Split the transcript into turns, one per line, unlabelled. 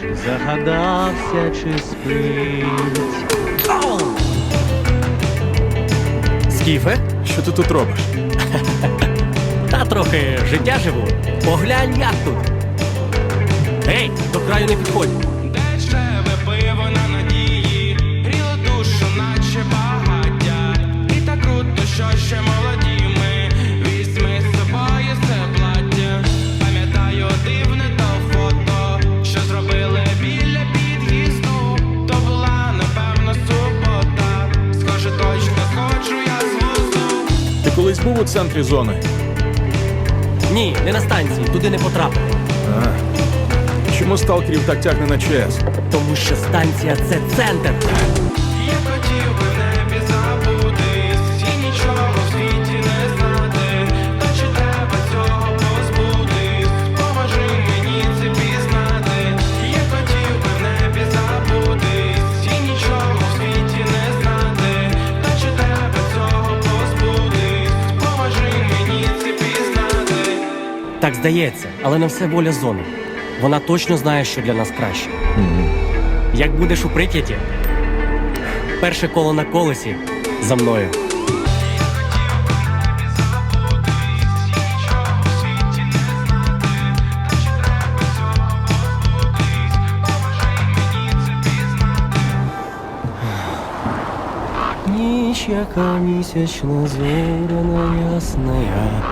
Чи загадався, чи спить.
Скіфе?
Що ти тут робиш?
Та трохи життя живу. Поглянь, як тут. Ей, до краю не підходь.
Дешеве пиво на надії, гріло душу, наче багаття. І так круто, що ще
колись був у центрі зони?
Ні, не на станції, туди не потрапив.
А. Чому сталкерів так тягне на ЧС?
Тому що станція це центр. Так здається, але не все воля зони. Вона точно знає, що для нас краще. Як будеш у прикляті, перше коло на колесі за мною. Ніч, яка місячна зоряна ясная.